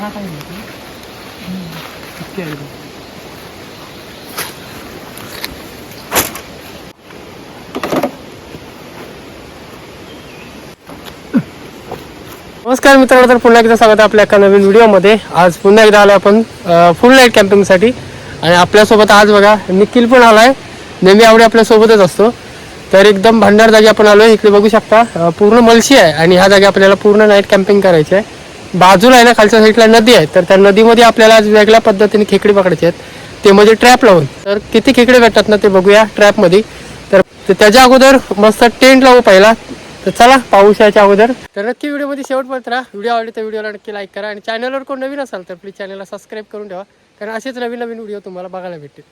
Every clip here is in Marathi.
काही नाही इतकी आहे. नमस्कार मित्रांनो तर पुन्हा एकदा स्वागत आहे आपल्या एका नवीन व्हिडिओमध्ये. आज पुन्हा एकदा आलो आपण फुल नाईट कॅम्पिंगसाठी आणि आपल्यासोबत आज बघा निखिल पण आलाय. नेहमी आवडी आपल्यासोबतच असतो. तर एकदम भंडार जागी आपण आलोय. इकडे बघू शकता पूर्ण मलशी आहे आणि ह्या जागी आपल्याला पूर्ण नाईट कॅम्पिंग करायची आहे. बाजूला आहे ना खालच्या साईडला नदी आहे. तर त्या नदीमध्ये आपल्याला आज वेगळ्या पद्धतीने खेकडी पकडायचे आहेत. ते म्हणजे ट्रॅप लावून. तर किती खेकडे भेटतात ना ते बघूया ट्रॅपमध्ये तर तर त्याच्या अगोदर मस्त टेंट लावू पहिला. तर चला पाऊस अगोदर. तर नक्की व्हिडिओमध्ये शेवटपर्यंत राहा. व्हिडिओ आवडली तर व्हिडिओला नक्की लाईक करा. आणि चॅनलवर कोण नवीन असाल तर प्लीज चॅनलला सबस्क्राईब करून ठेवा. कारण असेच नवीन नवीन व्हिडिओ तुम्हाला बघायला भेटतील.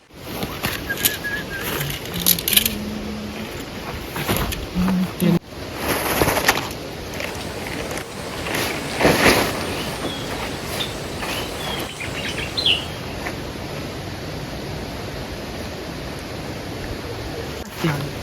Cristiano.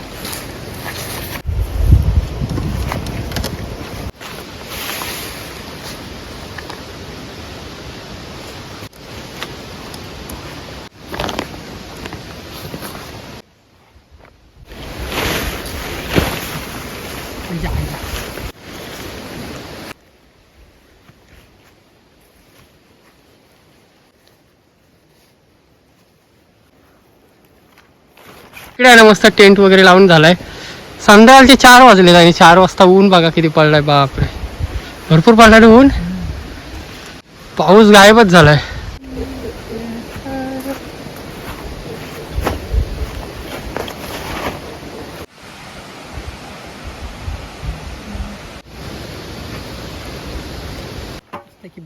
इकडे आहे ना मस्त टेंट वगैरे लावून झालाय. संध्याकाळचे चार वाजले आणि चार वाजता ऊन बघा किती पडलाय बापरे. भरपूर पडलाय ऊन? पाऊस गायबच झालाय. की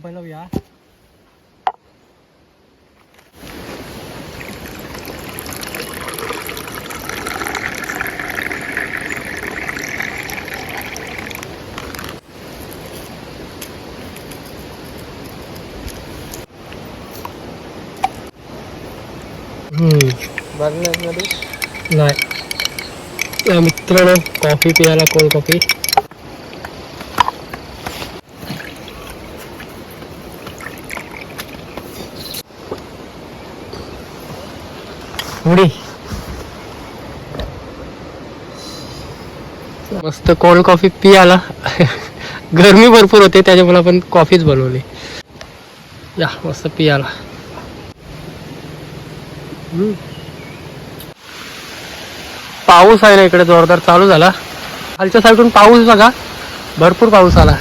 बनवूया नाही. मित्रांनो कॉफी पियाला कोल्ड कॉफी उडी. मस्त कोल्ड कॉफी पियाला. गरमी भरपूर होते त्याच्यामुळे आपण कॉफीच बनवली. या मस्त पियाला. हम्म. पाऊस आहे ना इकडे जोरदार चालू झाला. खालच्या साईडून पाऊस बघा भरपूर पाऊस आला.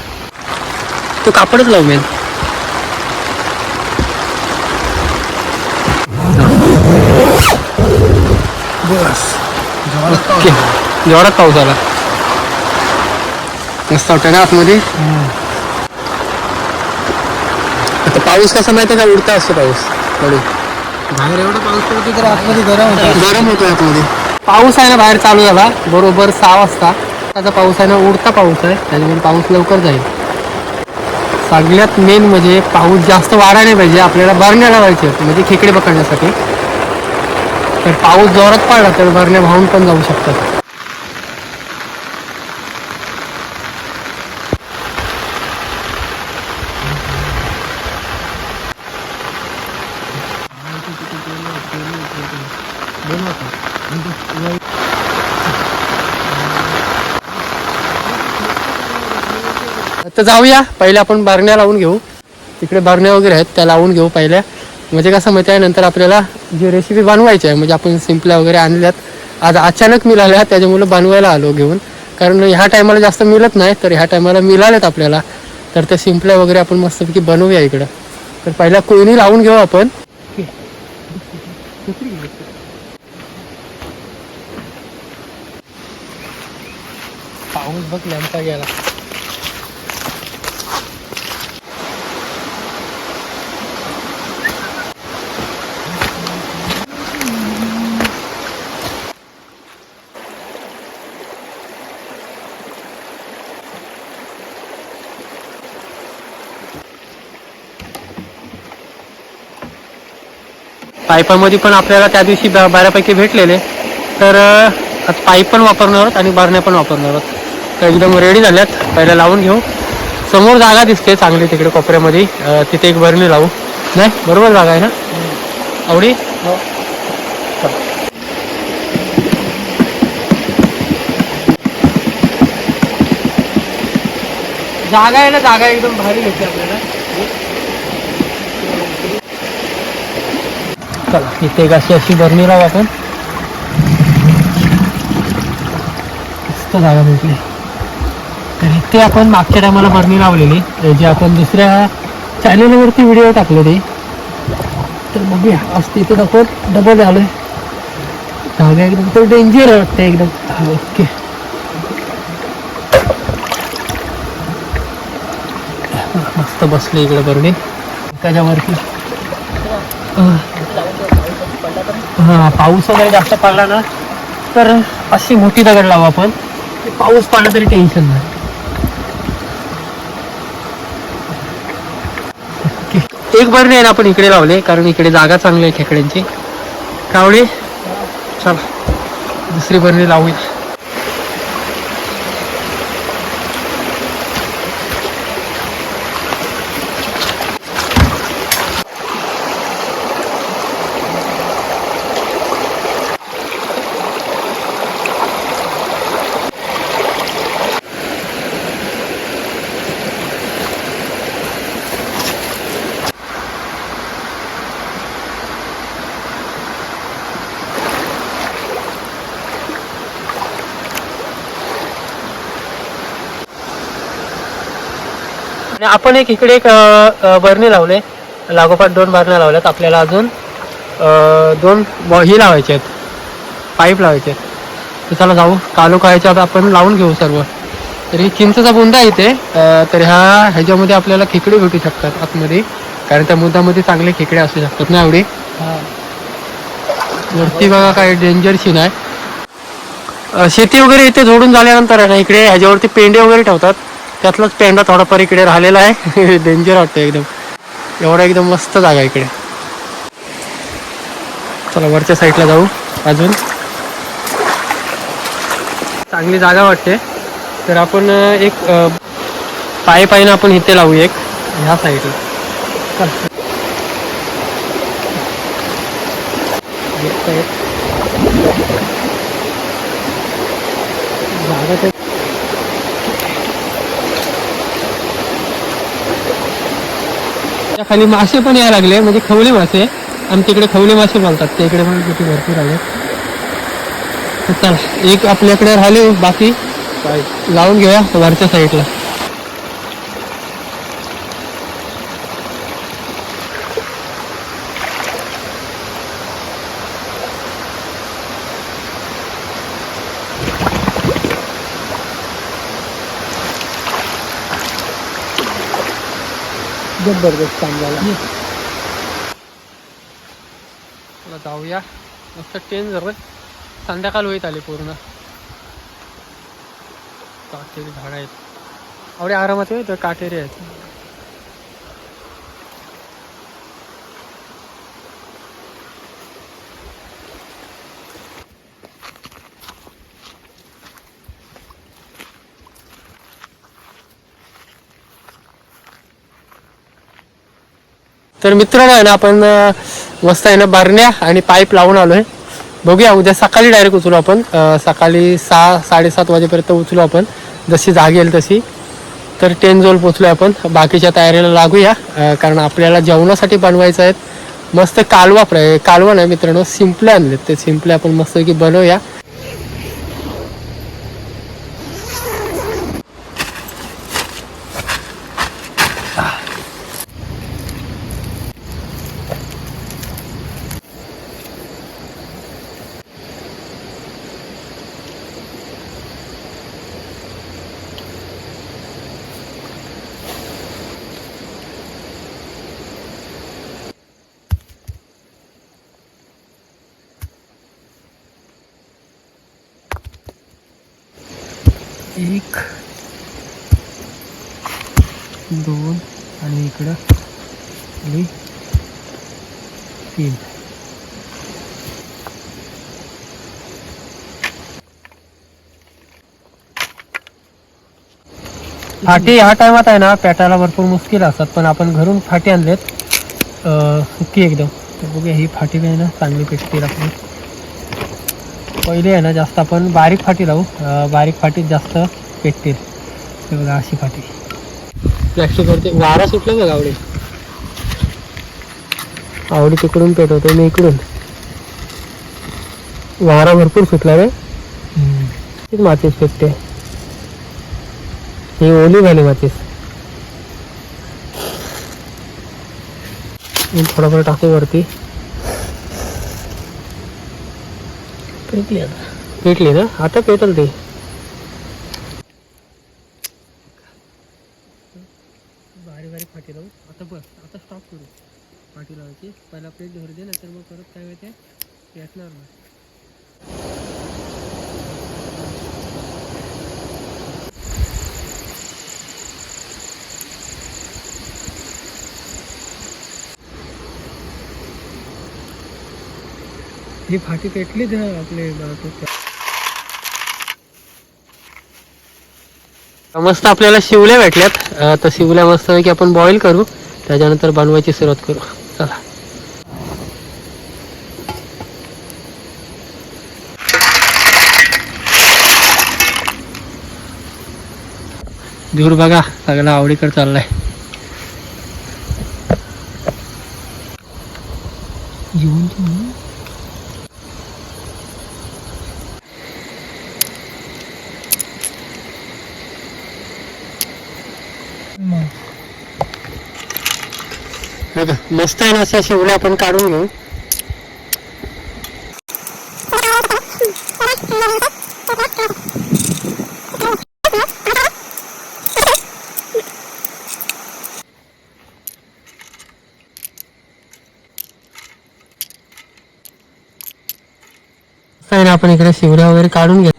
तो कापडच लावू मेन बस. जोरात पाऊस आला. मस्त वाटतं ना आतमध्ये? आता पाऊस कसा माहिती का? उडता असतो पाऊस. कडे बाहेर एवढा पाऊस पडतो तर आतमध्ये गरम होतं गरम होतो आतमध्ये. पाऊस आहे ना बाहेर चालू झाला बरोबर सहा वाजता. त्याचा पाऊस आहे ना उडता पाऊस आहे त्याच्यामुळे पाऊस लवकर जाईल. सगळ्यात मेन म्हणजे पाऊस जास्त वाढा नाही पाहिजे आपल्याला भरण्या लावायचे म्हणजे खेकडे पकडण्यासाठी. तर पाऊस जोरात पडला तर भरण्या वाहून पण जाऊ शकतात. जाऊया. पहिले आपण बारण्या लावून घेऊ. तिकडे बारण्या वगैरे आहेत त्या लावून घेऊ पहिल्या. म्हणजे कसं माहिती आहे नंतर आपल्याला जी रेसिपी बनवायची आहे म्हणजे आपण सिंपल्या वगैरे आणल्यात. आज अचानक मिळाल्या त्याच्यामुळे बनवायला आलो घेऊन. कारण ह्या टायमाला जास्त मिळत नाही तर ह्या टायमाला मिळाल्यात आपल्याला. तर त्या सिंपल्या वगैरे आपण मस्तपैकी बनवूया इकडं. तर पहिल्या कोयनी लावून घेऊ आपण. पाऊस बघ नेमका गेला. पायपामध्ये पण आपल्याला त्या दिवशी बऱ्यापैकी भेटलेले. तर आज पाईप पण वापरणार आहोत आणि बारण्या पण वापरणार आहोत. तर एकदम रेडी झाल्यात. पहिल्या लावून घेऊ. समोर जागा दिसते चांगली तिकडे कोपऱ्यामध्ये. तिथे एक बरणी लावू. नाही? बरोबर जागा आहे ना? आवडी? हो. जागा आहे ना जागा एकदम भारी घेते आपल्याला. चला इथे एक अशी अशी भरणी लावू आपण. मस्त जागा भेटली. तर इथे आपण मागच्या टायमाला भरणी लावलेली जे आपण दुसऱ्या चॅनलवरती व्हिडिओ टाकलेली. तर बघूया आज तिथे दाखवत डबल आलोय जागा एकदम तर डेंजर वाटतं एकदम. ओके. मस्त बसले इकडे बरणी त्याच्यावरती. हा पाऊस वगैरे जास्त पडला ना तर अशी मोठी दगड लावू आपण. की पाऊस पडला तरी टेन्शन नाही. एक बरणी नाही ना आपण इकडे लावले कारण इकडे जागा चांगली आहे खेकड्यांची. कावळे चला दुसरी बरणी लावूया. आणि आपण एक इकडे एक बरणी लावले. लागोपाठ दोन बरण्या लावल्यात आपल्याला अजून. दोन ही लावायचे आहेत. पाईप लावायचे आहेत. तर चला जाऊ. कालो कायच्या आता आपण लावून घेऊ सर्व. तर ही चिंचचा बुंदा इथे. तर ह्या ह्याच्यामध्ये आपल्याला खेकडे भेटू शकतात आतमध्ये. कारण त्या बुंदामध्ये चांगले खेकडे असू शकतात ना एवढे? वरती बघा काय डेंजर सीन आहे. शेती वगैरे इथे जोडून झाल्यानंतर आहे ना इकडे ह्याच्यावरती पेंडे वगैरे ठेवतात. त्यातलाच पेंडा थोडाफार इकडे राहिलेला आहे. डेंजर वाटतं एकदम. एवढा एकदम मस्त जागा इकडे. चला वरच्या साईडला जाऊ. अजून. चांगली जागा वाटते. तर आपण एक पाय पायीनं आपण इथे लावू एक. ह्या साईडला जागा तर खाली मासे पण यायला लागले म्हणजे खवले मासे. आमच्याकडे खवले मासे बोलतात ते इकडे पण किती भरपूर आले चला एक आपल्याकडे राहिले बाकी लावून घेऊया वरच्या साईडला जबरदस्त काम झालं. जाऊया. मस्त ट्रेन जर संध्याकाळ होईत आली पूर्ण. काटेरी झाड आहेत. आवडे आरामात आहे तर काटेरी आहेत. तर मित्रांनो आहे ना आपण मस्त आहे ना बरण्या आणि पाईप लावून आलोय. बघूया उद्या सकाळी डायरेक्ट उचलू आपण. सकाळी सहा साडेसात वाजेपर्यंत उचलू आपण. जशी जाग येईल तशी. तर टेन जोल पोचलोय आपण. बाकीच्या तयारीला लागूया. कारण आपल्याला जेवणासाठी बनवायचं आहेत मस्त कालवा प्र कालवा नाही मित्रांनो सिंपले आणले ते सिंपले आपण मस्त की बनवूया एक दोन आणि इकडं आणि तीन फाटी ह्या टायमात आहे ना पेटायला भरपूर मुश्किल असतात पण आपण घरून फाटी आणलेत. अं, सुकी एकदम. तर बघूया ही फाटी आहे ना चांगली पेटतील आपली. पहिले आहे ना जास्त आपण बारीक फाटी लावू. बारीक फाटीत जास्त पेटतील. हे बघा अशी फाटी. प्लॅस्टिक करते वारा सुटला बघा आवडी. आवडी तिकडून पेटवतो मी इकडून. वारा भरपूर सुटला रे. तीच मातीच पेटते? ही ओली झाली मातीस मी थोडाफार टाकू वरती. पेटली आता. पेटली ना? आता पेटल ते. बारीक बारीक फाटी लावू. आता बस आता स्टॉप करू. फाटी लावायची. पहिला प्लेट धरू दे नंतर मग परत काय माहिती पेटणार नाही. ही फाटी पेटलीच आहे आपले मस्त आपल्याला शिवल्या भेटल्यात. तर शिवल्या मस्त की आपण बॉईल करू. त्याच्यानंतर बनवायची सुरुवात करू. चला. दूर बघा सगळा आवडीकडे चाललाय. जेवण बघा मस्त आहे ना अशा आपण काढून घेऊ. ना आपण इकडे शिवऱ्या वगैरे काढून घ्या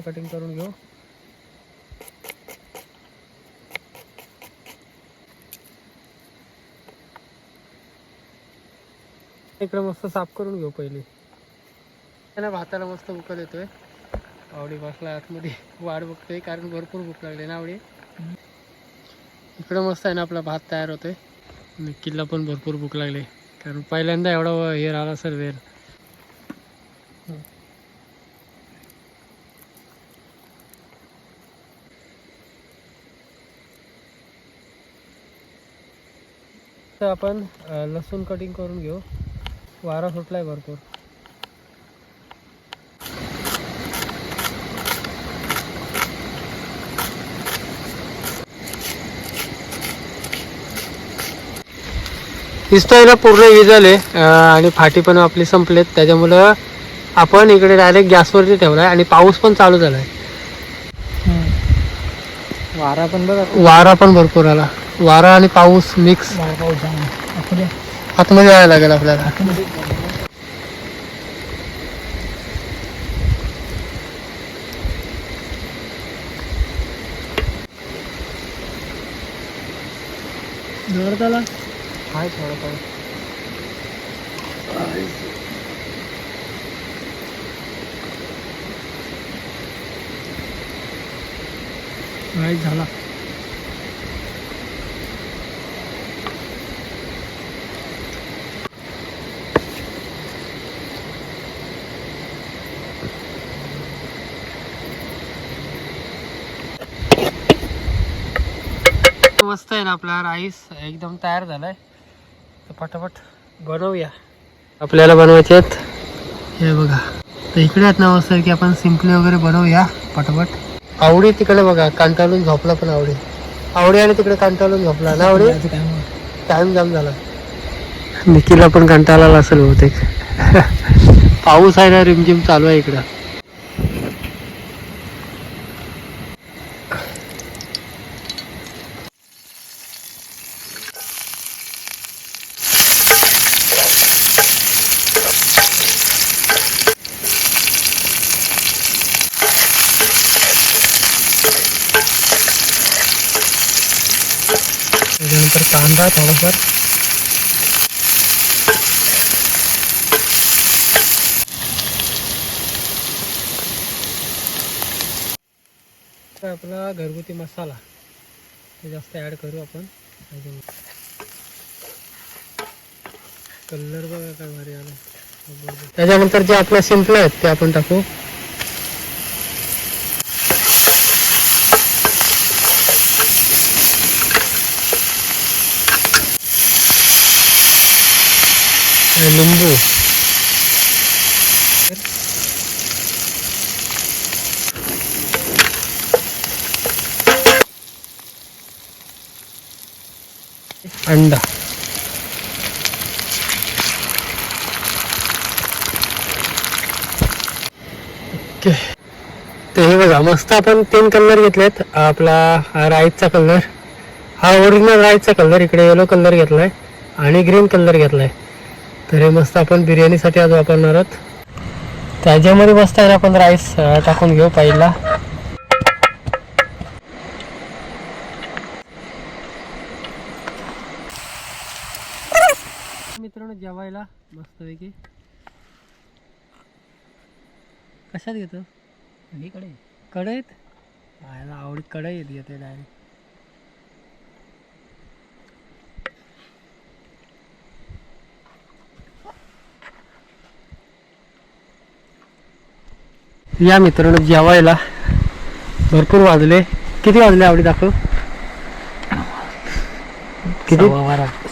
कांदा कटिंग करून घेऊ. इकडे मस्त साफ करून घेऊ पहिली. ना भाताला मस्त उकल येतोय. आवडी बसला आतमध्ये. वाट बघतोय कारण भरपूर भूक लागली ना आवडी? इकडे मस्त आहे ना आपला भात तयार होतोय. किल्ला पण भरपूर भूक लागली. कारण पहिल्यांदा एवढा हे राहिला असेल वेळ तर आपण लसूण कटिंग करून घेऊ. वारा सुटलाय भरपूर. दिसतोय ना पूर्ण विजले आणि फाटी पण आपली संपलेत. त्याच्यामुळं आपण इकडे डायरेक्ट गॅसवरती ठेवलाय आणि पाऊस पण चालू झालाय. वारा पण बघा. वारा पण भरपूर आला. वारा आणि पाऊस मिक्स आतमध्ये यायला लागेल आपल्याला. हाय झाला. ना आपला राईस एकदम तयार झालाय. तर पटापट बनवूया. आपल्याला बनवायचे आहेत. हे बघा. तर इकडे आहेत ना मस्त आहे की आपण सिम्पली वगैरे बनवूया पटापट. आवडी तिकडे बघा. कंटाळून झोपला पण आवडी. आवडी आणि तिकडे कंटाळून झोपला. ना आवडी? टाइम जाम झाला. निखिलला पण कंटाळा आला असेल बहुतेक. पाऊस आहे ना रिमझिम चालू आहे इकडं त्याच्यानंतर कांदा थोडाफार तर आपला घरगुती मसाला. ते जास्त ॲड करू आपण. कलर बघा काय भारी आला त्याच्यानंतर जे आपल्या सिंपल आहेत ते आपण टाकू. आणि लिंबू. अंडा. ओके. ते हे बघा मस्त आपण तीन कलर घेतलेत. आपला हा राईसचा कलर हा ओरिजिनल राईसचा कलर इकडे येलो कलर घेतलाय आणि ग्रीन कलर घेतलाय. तर हे मस्त आपण बिर्याणीसाठी आज वापरणार आहोत. त्याच्यामध्ये मस्त आहे आपण राईस टाकून घेऊ पहिला मित्रांनो जेवायला मस्तपैकी. कशात घेतो? इकडे कढईत? आयला आवडी कढईत येते डायरेक्ट या मित्रांनो जेवायला भरपूर वाजले. किती वाजले आवडी दाखव? किती?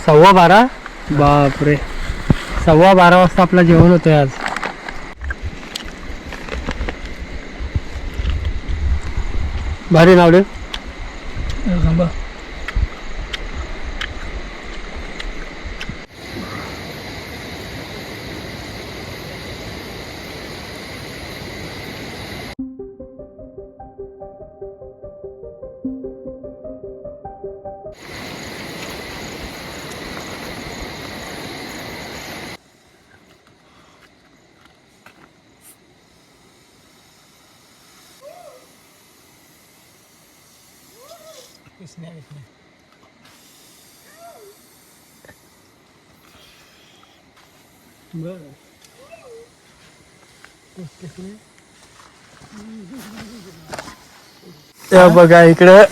सव्वा बारा? बापरे. सव्वा बारा वाजता आपला जेवण होतोय आज. भारी नावडे थांबा. बघा इकडं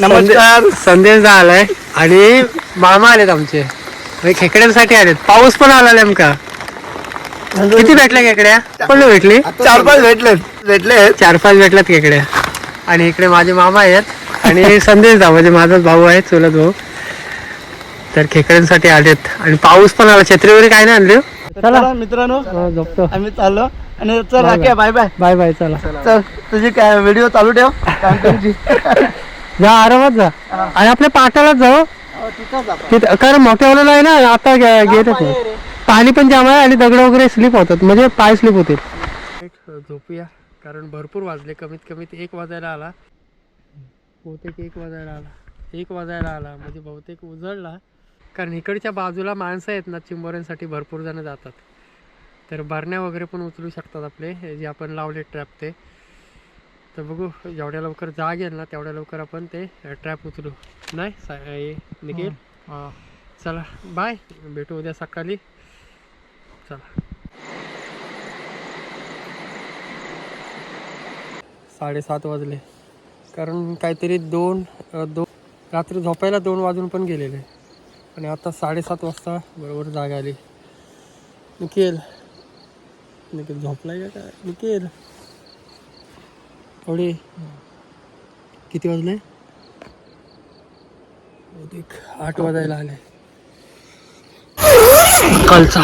नमस्कार. संदेश आलाय आणि मामा आलेत आमचे. म्हणजे खेकड्यांसाठी आलेत. पाऊस पण आला नेमका. किती भेटल्या खेकड्या? पण भेटली? चार पाच भेटले भेटले. चार पाच भेटल्यात खेकड्या. आणि इकडे माझे मामा आहेत. आणि संदेश दा म्हणजे माझाच भाऊ आहे चुलत भाऊ. तर खेकड्यांसाठी आलेत. आणि पाऊस पण आला. छत्री वगैरे काय नाही आणली? चला मित्रांनो झोपतो. आम्ही चाललो. आणि चल बाय राख्या बाय. बाय बाय बाय चला. चल तुझी काय व्हिडिओ चालू ठेव. जा आरामात जा. आणि आपल्या पाटालाच जाऊ. हो. तिथं कारण मोठ्यावाला आहे ना आता घेत होतो. पाणी पण जाम आहे आणि दगड वगैरे स्लिप होतात. म्हणजे पाय स्लिप होतील. झोपूया. कारण भरपूर वाजले. कमीत कमीत एक वाजायला आला. बहुतेक एक वाजायला आला. एक वाजायला आला. म्हणजे बहुतेक उजळला. कारण इकडच्या बाजूला माणसं आहेत ना चिंबोऱ्यांसाठी भरपूर जण जातात. तर भरण्या वगैरे पण उचलू शकतात आपले. हे जे आपण लावले ट्रॅप ते. तर बघू जेवढ्या लवकर जाग येईल ना तेवढ्या लवकर आपण ते ट्रॅप उचलू. नाही? सा- निखिल? चला बाय भेटू उद्या सकाळी. चला. साडेसात वाजले. कारण काहीतरी दोन दोन रात्री झोपायला दोन वाजून पण गेलेले. आणि आता साडेसात वाजता बरोबर जाग आली. निखिल निखिल झोपलाय का काय? निखिल थोडी किती वाजले? हो बहुतेक आठ वाजायला आले. कालचा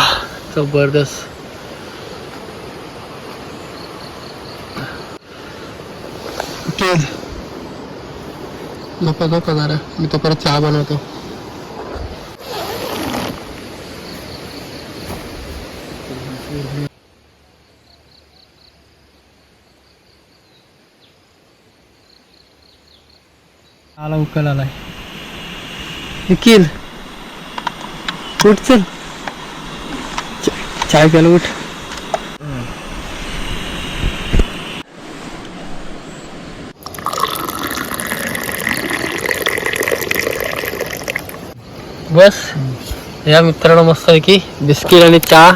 जबरदस्त. तेल नको नको जरा. मी तो परत चहा बनवतो. उकल आलाय निखिल उठ चल. चाय प्यायला उठ. बस या मित्रांनो मस्त आहे की बिस्किट आणि चहा.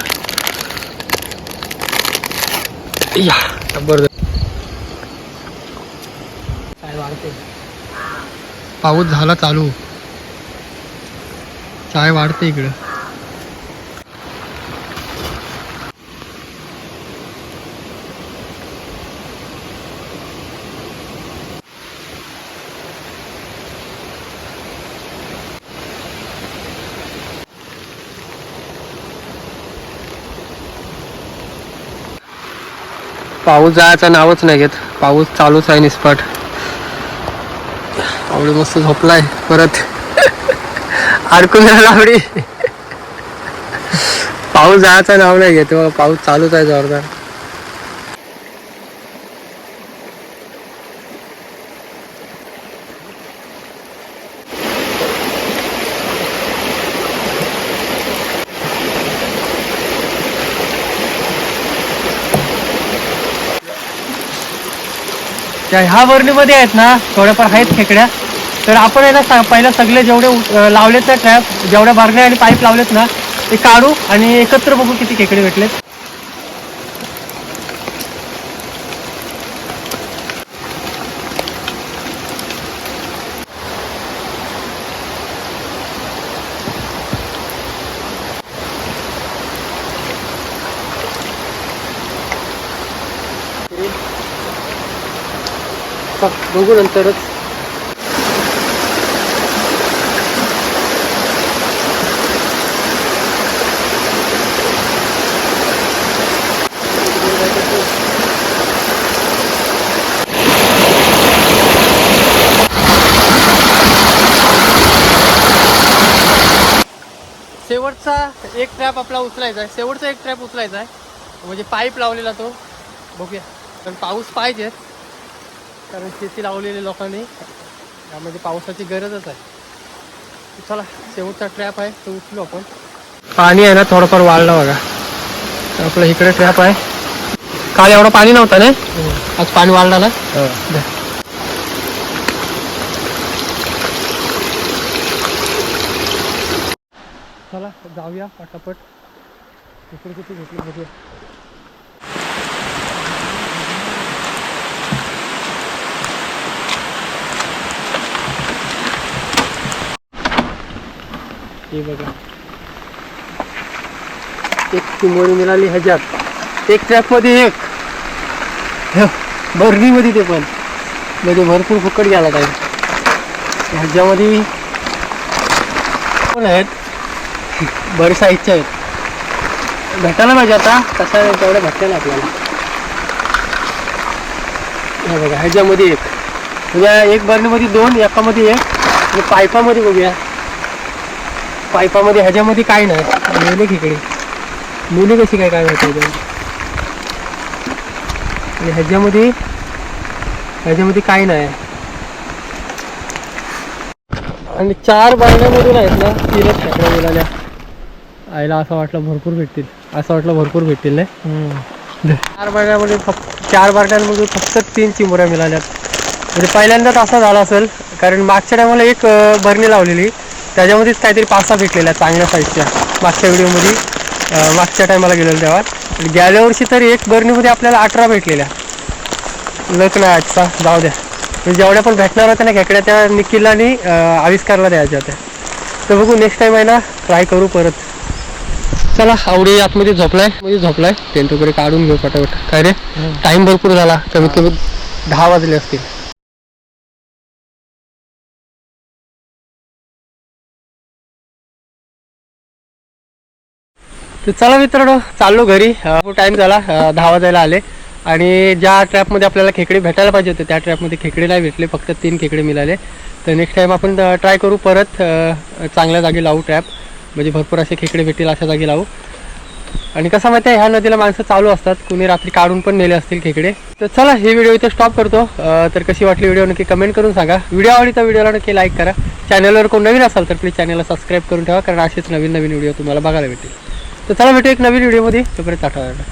या जबरदस्त काय वाढते पाऊस झाला चालू. चाय वाढते इकडं. पाऊस जायचं नावच नाही घेत. पाऊस चालूच आहे निष्पट आवडी मस्त झोपलाय परत अडकून राहिला आवडी पाऊस जायचा नाव नाही घेत बघा, पाऊस चालूच आहे जोरदार. त्या ह्या वर्णीमध्ये आहेत ना थोड्याफार आहेत खेकड्या. तर आपण आहे ना सा- पहिला सगळे जेवढे लावलेत ना ट्रॅप जेवढ्या बारण्या आणि पाईप लावलेत ना ते काढू आणि एकत्र बघू किती खेकडे भेटलेत. बघू नंतरच शेवटचा एक ट्रॅप आपला उचलायचा आहे. शेवटचा एक ट्रॅप उचलायचा आहे. म्हणजे पाईप लावलेला तो. बघूया. पण पाऊस पाहिजेच कारण शेती लावलेली लोकांनी. यामध्ये पावसाची गरजच आहे. चला शेवटचा ट्रॅप आहे. तो उचलू आपण. पाणी आहे ना थोडंफार वाढलं बघा. आपलं इकडे ट्रॅप आहे. काल एवढं पाणी नव्हतं ना? आज पाणी वाढलं ना? चला जाऊया पटापट. इकडे किती घेतली बघूया. हे बघा. एक चिंबोरी मिळाली ह्याच्यात. एक ट्रॅपमध्ये एक. बर्नी ते पण. म्हणजे भरपूर फुकट गेला काही ह्याच्यामध्ये पण आहेत? बरे इच्छा आहेत. भेटायला पाहिजे आता. तसा तेवढ्या भेटल्या नाही आपल्याला. हे बघा ह्याच्यामध्ये एक. म्हणजे एक बर्नीमध्ये दोन एकामध्ये एक. आणि पायपामध्ये बघूया. पायपामध्ये ह्याच्यामध्ये काय नाही. मुली इकडे. मुली कशी काय काय माहिती आणि ह्याच्यामध्ये ह्याच्यामध्ये काय नाही. आणि चार बायण्यामधून आहेत ना तीनच खेकड्या मिळाल्या आईला असं वाटलं भरपूर भेटतील. असं वाटलं भरपूर भेटतील नाही? चार बारण्यामध्ये फक्त चार बारण्यांमधून फक्त तीन चिमुऱ्या मिळाल्यात. म्हणजे पहिल्यांदाच असं झालं असेल कारण मागच्या टायमाला एक बरणी लावलेली. त्याच्यामध्येच काहीतरी पाच सहा भेटलेल्या चांगल्या साईजच्या मागच्या व्हिडिओमध्ये मागच्या टायमाला गेलेलो तेव्हा. गेल्या वर्षी तर एक बरणीमध्ये आपल्याला अठरा भेटलेल्या. लक नाही आजचा जाऊ द्या. म्हणजे जेवढ्या पण भेटणार होत्या ना खेकड्या त्या निखिलला आणि अं, आविष्कारला द्यायच्या होत्या. तर बघू नेक्स्ट टाइम आहे ना ट्राय करू परत. चला आवडी आतमध्ये झोपलाय. मध्ये झोपलाय. टेंट वगैरे काढून घेऊ पटापट. काय रे? टाइम भरपूर झाला. कमीत कमी दहा वाजले असतील. तर चला मित्रांनो चाललो घरी. टाइम झाला. दहा वाजायला आले. आणि ज्या ट्रॅपमध्ये आपल्याला खेकडे भेटायला पाहिजे होते त्या ट्रॅपमध्ये खेकडे नाही भेटले. फक्त तीन खेकडे मिळाले. तर नेक्स्ट टाइम आपण ट्राय करू परत चांगल्या जागी लावू ट्रॅप म्हणजे भरपूर असे खेकडे भेटतील अशा जागी लावू. आणि कसं माहिती आहे ह्या नदीला माणसं चालू असतात. कुणी रात्री काढून पण नेले असतील खेकडे. तर चला हे व्हिडिओ इथे स्टॉप करतो. तर कशी वाटली व्हिडिओ नक्की कमेंट करून सांगा. व्हिडिओ आवडली तर व्हिडिओला नक्की लाईक करा. चॅनलवर कोण नवीन असाल तर प्लीज चॅनलला सबस्क्राईब करून ठेवा कारण असेच नवीन नवीन व्हिडिओ तुम्हाला बघायला भेटेल तर चला भेटू एक नवीन व्हिडिओमध्ये तोपर्यंत आठवडा